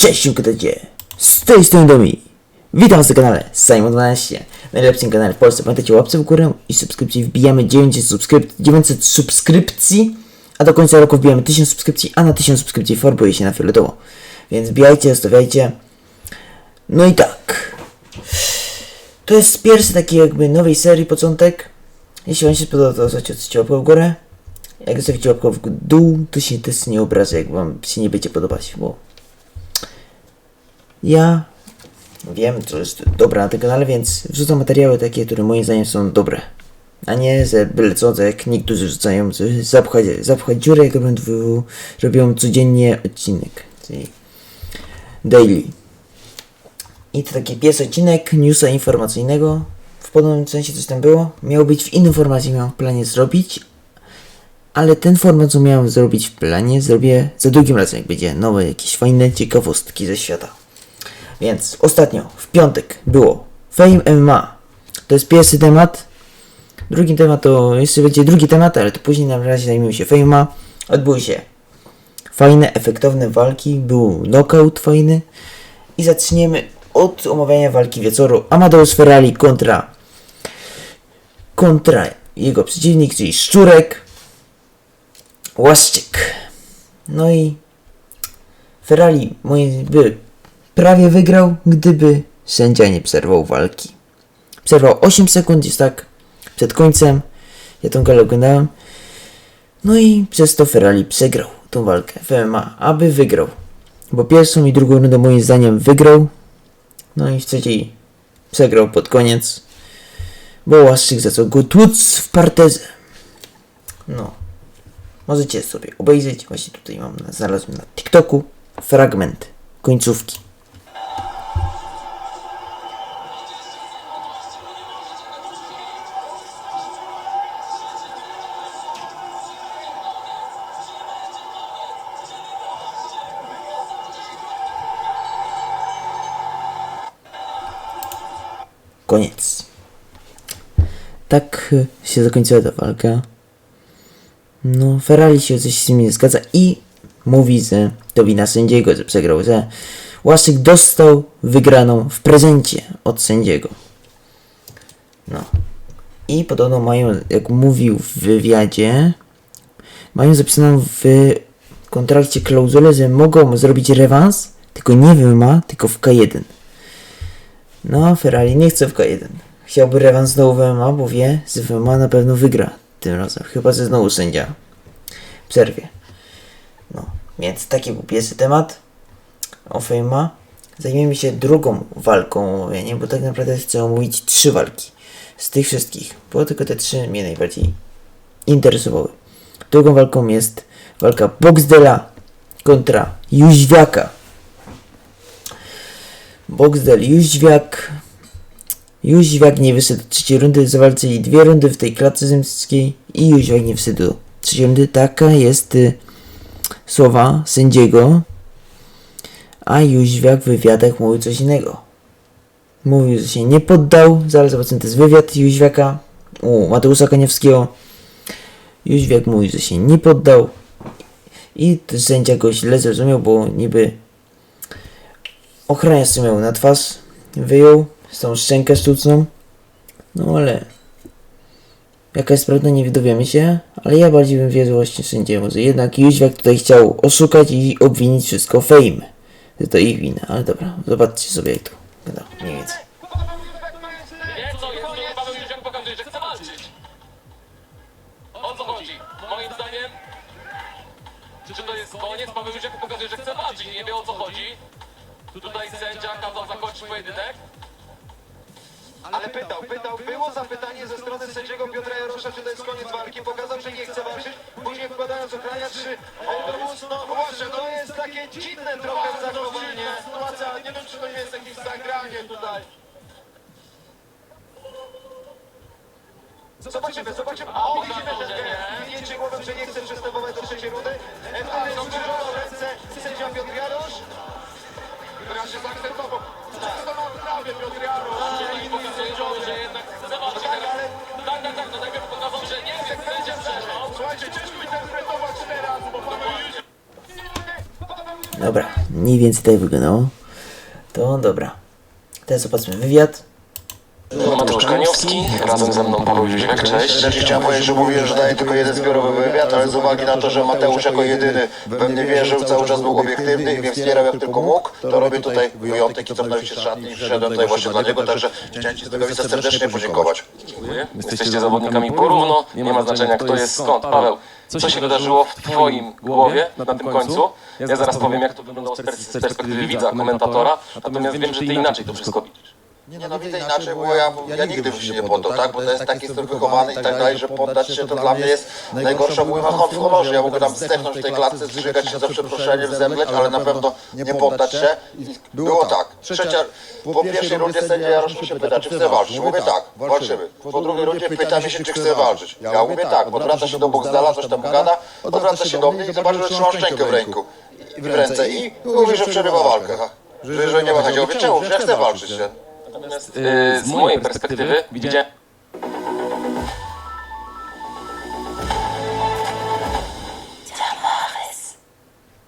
Cześć, ukrycie! Z tej strony Domi! Witam was na kanale Simon12, najlepszym kanale w Polsce. Pamiętajcie łapce w górę i subskrypcji. Wbijamy 900, subskryp 900 subskrypcji, a do końca roku wbijamy 1000 subskrypcji, a na 1000 subskrypcji farbuje się na fioletowo. Więc wbijajcie, zostawiajcie. No i tak. To jest pierwszy taki jakby nowej serii początek. Jeśli wam się spodoba, to zostawcie łapkę w górę. Jak zostawicie łapkę w dół, to się też nie obrażę, jak wam się nie będzie podobać, bo ja wiem, co jest dobre na tym kanale, więc wrzucam materiały takie, które moim zdaniem są dobre. A nie ze byle co, jak niektórzy rzucają, że zapchać, zapchać dziurę, jak robią, robią codziennie odcinek, czyli daily. I to taki pierwszy odcinek newsa informacyjnego. W podobnym sensie coś tam było. Miał być w innym formacie, miałem w planie zrobić, ale ten format, co miałem zrobić w planie, zrobię za drugim razem, jak będzie nowe jakieś fajne ciekawostki ze świata. Więc ostatnio, w piątek było Fame MMA. To jest pierwszy temat. Drugi temat to jeszcze będzie drugi temat, ale to później na razie zajmiemy się Fame MMA. Odbyły się fajne, efektowne walki. Był knockout fajny. I zaczniemy od omawiania walki wieczoru. Amadeus Ferrari kontra kontra jego przeciwnik, czyli Szczurek. Łaszczyk. No i Ferrari by prawie wygrał, gdyby sędzia nie przerwał walki. Przerwał 8 sekund, jest tak przed końcem. Ja tą galę oglądałem. No i przez to Ferrari przegrał tą walkę w MMA, aby wygrał. Bo pierwszą i drugą rundę moim zdaniem wygrał. No i w trzeciej przegrał pod koniec. Bo Łaszczyk zaczął go tłuc w parterze. No. Możecie sobie obejrzeć. Właśnie tutaj mam, na- znalazłem na TikToku fragment końcówki. Tak się zakończyła ta walka. No, Ferrari się coś z tym nie zgadza i mówi, że to wina sędziego, że przegrał, że Łaszczyk dostał wygraną w prezencie od sędziego. No. I podobno mają, jak mówił w wywiadzie, mają zapisaną w kontrakcie klauzulę, że mogą zrobić rewans, tylko nie w MMA, tylko w K1. No, Ferrari nie chce w K1. Chciałby rewans znowu w MMA, bo wie, w MMA na pewno wygra tym razem. Chyba, że znowu sędzia przerwie. No, więc taki był pierwszy temat o MMA. Zajmiemy się drugą walką omawianiem, bo tak naprawdę chcę omówić trzy walki z tych wszystkich, bo tylko te trzy mnie najbardziej interesowały. Drugą walką jest walka Boxdela kontra Jóźwiaka. Boxdel Jóźwiak. Jóźwiak nie wyszedł trzeciej rundy, zawalczyli dwie rundy w tej klatce zemskiej i Jóźwiak nie wyszedł trzeciej rundy. Taka jest y, słowa sędziego, a Jóźwiak w wywiadach mówił coś innego. Mówił, że się nie poddał, zaraz zobaczymy, to jest wywiad Jóźwiaka u Mateusza Kaniewskiego. Jóźwiak mówił, że się nie poddał i sędzia go źle zrozumiał, bo niby ochroniarz co miał na twarz, wyjął z tą szczękę sztuczną, no ale jaka jest prawda nie dowiemy się, ale ja bardziej bym wierzył właśnie sędziemu, że jednak Jóźwiak tutaj chciał oszukać i obwinić wszystko fame, że to ich wina, ale dobra, zobaczcie sobie jak to wygląda, mniej więcej. Czy to jest koniec? Paweł Jóźwiak pokazuje, że chce walczyć nie wie o co chodzi. Tutaj sędzia kazał zakończyć pojedynek. Ale pytał, pytał, było zapytanie ze strony sędziego Piotra Jarosza, czy to jest koniec walki, pokazał, że nie chce walczyć, później wkładając czy on to mocno, właśnie, to jest takie dziwne trochę zachowanie, sytuacja, nie wiem, czy to nie jest jakieś zagranie tutaj. Zobaczymy, zobaczymy, o, widzimy, że zdjęcie głową, że nie chce przystępować do trzeciej rundy, wtedy skrzyżował ręce. Sędzia Dobra, mniej więcej tak wyglądało. To dobra. Teraz zobaczmy wywiad. Razem ze mną Paweł Jóźwiak, cześć. Chciałem powiedzieć, że mówiłem, że daję tylko jeden zbiorowy wywiad, ale z uwagi na to, że Mateusz jako jedyny we mnie wierzył, cały czas był obiektywny i mnie wspierał jak tylko mógł, to robię tutaj wyjątek i cofnąłem się z szatni i przyszedłem tutaj właśnie dla niego, także chciałem Ci z tego miejsca serdecznie podziękować. Dziękuję. Jesteście zawodnikami porówno, nie ma znaczenia kto jest skąd. Paweł, co się wydarzyło w Twoim głowie na tym końcu? Ja zaraz powiem jak to wyglądało z perspektywy widza, komentatora, natomiast wiem, że Ty inaczej to wszystko widzisz. Nie no widzę inaczej, bo ja, ja nigdy bym się nie poddał, tak? Bo to jest taki styl wychowany i tak dalej, że poddać się to dla mnie jest najgorsza obływa w honorze. Ja mogę tam zdechnąć w tej klatce, zżygać się za przeproszeniem, zemleć, ale na pewno nie poddać się. I było tak. Trzecia, po pierwszej rundzie sędzia Jarosz się pyta, czy chce walczyć. Mówię tak, walczymy. Po drugiej rundzie pyta mnie się, czy chce walczyć. Ja mówię tak, odwraca się do Boxdala, coś tam gada, odwraca się do mnie i zobaczy, że trzymam szczękę w ręku. W ręce i mówi, że przerywa walkę. Że, że nie ma takiego. Czemu? Że ja chcę walczyć. Natomiast y, z mojej perspektywy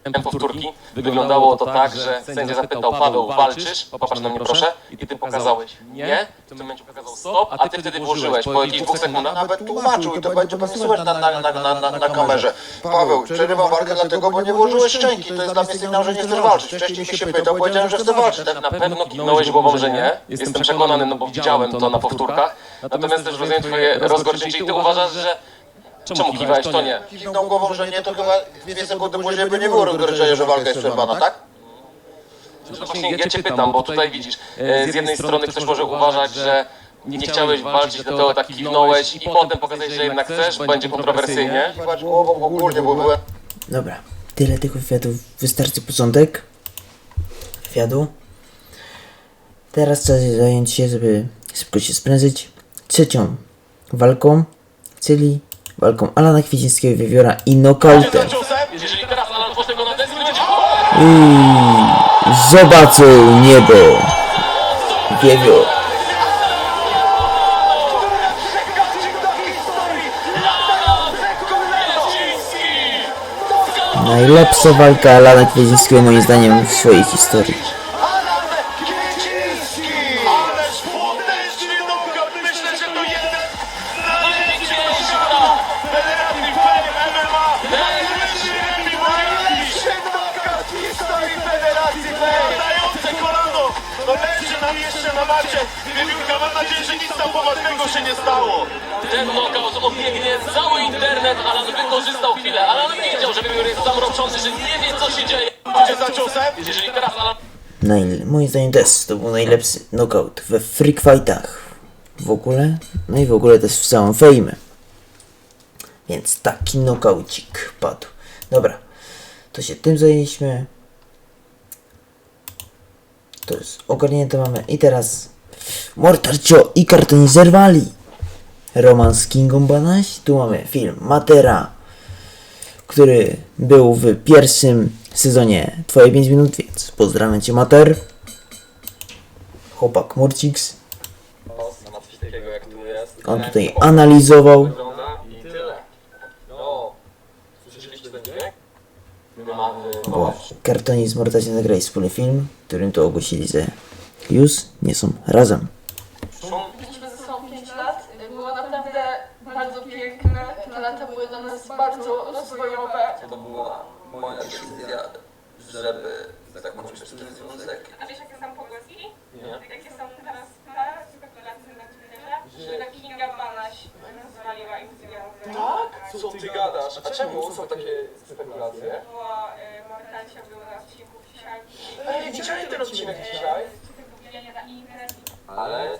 widziałem powtórki. Wyglądało to tak, że sędzia zapytał Paweł, walczysz? Popatrz na mnie proszę. I ty pokazałeś nie. W tym momencie pokazał stop, a ty wtedy włożyłeś po jakichś dwóch sekundach. nawet tłumaczył i to będzie słychać na, na, na, na, na, na kamerze. Paweł, przerywam walkę dlatego, bo nie włożyłeś szczęki. To jest dla mnie sygnał, że nie chcesz walczyć. Wcześniej mi się pytał, powiedziałem, że chcę walczyć. Tak Na pewno kiwnąłeś głową, że nie. Jestem przekonany, no bo widziałem to na powtórkach. Natomiast też rozumiem twoje rozgorczenie i ty uważasz, że czemu kiwałeś, to nie. Kiwnął głową, że nie, to chyba dwie sekundy później by nie było rozgoryczenia, że walka jest przerwana, tak? No właśnie ja cię pytam, bo tutaj widzisz, e, z jednej strony ktoś może uważać, że nie chciałeś walczyć, dlatego tak kiwnąłeś i potem pokazałeś, że jednak chcesz, bo będzie kontrowersyjnie. Kiwać głową ogólnie, bo byłem Dobra, tyle tych wywiadów. Wystarczy początek wywiadu. Teraz czas zająć się, żeby szybko się sprężyć, trzecią walką, czyli walką Alana Kwiecińskiego, Wiewiora i nokautem. I zobaczył niebo. Wiewiór. Najlepsza walka Alana Kwiecińskiego moim zdaniem w swojej historii. Wiewiórka, mam nadzieję, że nic tam poważnego się nie stało! Ten knockout obiegnie cały internet, Alan wykorzystał chwilę. Alan wiedział, że Wiewiór jest zamroczony, że nie wie co się dzieje. Idzie za ciosem? Jeżeli teraz Alan Najle- moim zdaniem też to był najlepszy knockout we freak fightach w ogóle, no i w ogóle też w całym fejmie. Więc taki knockaucik padł. Dobra, to się tym zajęliśmy. To jest ogarnięte mamy. I teraz Mortarcio i kartoni zerwali. Roman z Kingą Banaś. Tu mamy film Matera, który był w pierwszym sezonie Twoje 5 minut, więc pozdrawiam Cię Mater. Chłopak Murciks. On tutaj analizował. No, mamy... Bo kartoni z Mortarciem nagrali wspólny film, którym to ogłosili, że już nie są razem. Byliśmy ze sobą 5 lat. Było naprawdę bardzo piękne. Te lata były dla nas bardzo rozwojowe. To była moja decyzja, żeby zakończyć ten związek. A wiesz jakie są pogłoski? Nie? Jakie są teraz te spekulacje na Twitterze? Że Kinga Banaś rozwaliła ich związek. Tak? Co ty gadasz? A czemu są takie spekulacje? Bo y, Mortacia był na odcinku dzisiaj. Ej, widziałem ten odcinek dzisiaj. Czy tego wbijania na internet? Ale...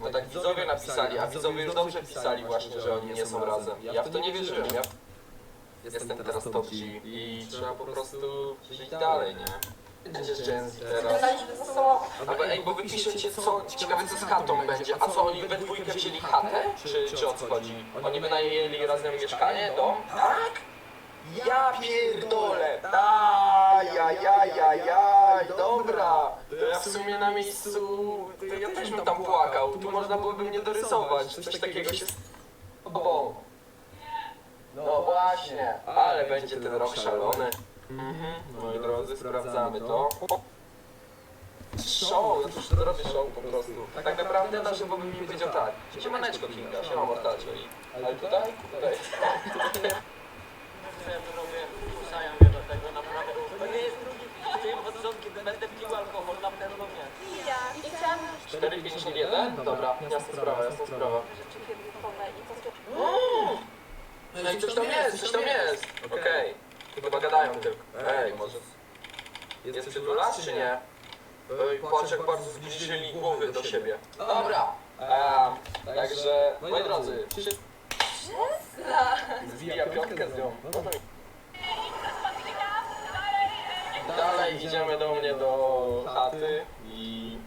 Bo tak widzowie napisali, a widzowie już dobrze pisali właśnie, że oni nie są razem. Ja w to nie wierzyłem, ja... Jestem teraz top G i trzeba po prostu iść dalej, nie? Będziesz Gen teraz. Albo ej, bo wy piszecie, co ciekawe co z chatą będzie, a co oni we dwójkę wzięli chatę? Czy, czy o co chodzi? Oni wynajęli razem mieszkanie, dom? Tak? Ja pierdolę! Ajajajajaj, dobra! To ja w sumie na miejscu, to ja też bym tam płakał, tu można byłoby mnie dorysować, coś takiego się stało. No właśnie, ale będzie ten rok szalony. Mhm, moi drodzy, sprawdzamy to. Show, ja już robię show po prostu. Tak naprawdę na żywo bym mi powiedział tak. Siemaneczko Kinga, siema Mortalcio i... Ale tutaj? Tutaj. Zmusają mnie do tego naprawdę. To nie jest drugi tym odsądkiem, będę pił alkohol, na pewno nie. I chciałam 451? Dobra, jasna sprawa, jasna sprawa. rzeczy kierunkowe i to No i coś tam jest, coś tam jest. Okej. Chyba gadają tylko. Ej, może... Jest przytulacz czy nie? Ej, patrz jak bardzo zbliżyli głowy do siebie. Dobra. Także, moi drodzy, przy... Zbija piątkę z nią. No to- idziemy do mnie do chaty i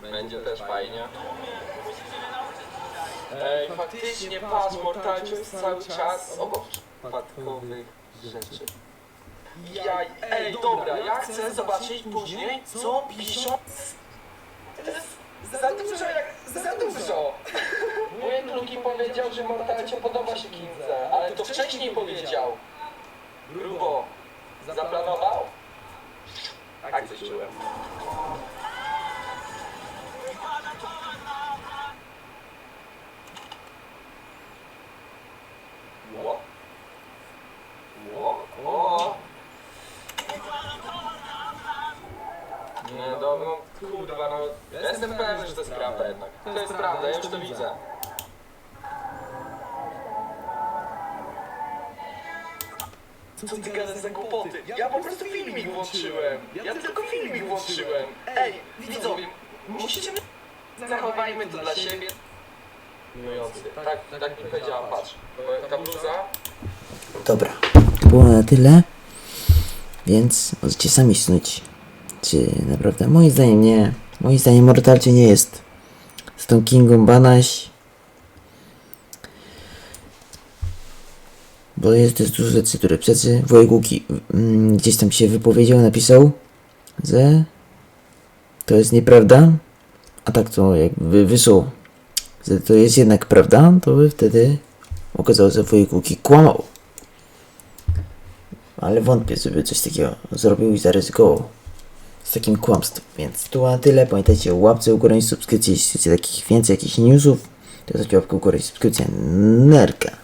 będzie też fajnie. Ej, faktycznie Mortalcio jest cały czas obok przypadkowych rzeczy. Jaj, ej, dobra, ja chcę zobaczyć później, co piszą. Za dużo, jak za dużo. Wujek Luki powiedział, że Mortalcio podoba się Kindze, ale to wcześniej powiedział. Grubo. Zaplanował? Czułem. Ło? O! No, no kurwa, no. Ja jestem pewny, że to jest prawda jednak. To jest prawda, ja już to widzę. Co ty gadasz za głupoty? Ja po prostu filmik włączyłem. Ja tylko filmik włączyłem. Ej, widzowie, musicie... Zachowajmy to dla siebie. Miłujący. Tak, tak mi powiedziała, patrz. Ta bluza Dobra, to było na tyle. Więc możecie sami snuć. Czy naprawdę? Moim zdaniem nie. Moim zdaniem Mortalcie nie jest z tą Kingą Banaś. Bo jest też dużo rzeczy, które przecież Wojguki mm, gdzieś tam się wypowiedział, napisał, że to jest nieprawda. A tak to jakby wyszło, że to jest jednak prawda, to by wtedy okazało że Wojguki kłamał. Ale wątpię, żeby coś takiego zrobił i zaryzykował z takim kłamstwem. Więc to na tyle. Pamiętajcie o łapce u góry i subskrypcji. Jeśli chcecie takich więcej jakichś newsów, to zostawcie łapkę u góry i subskrypcja. Nerka.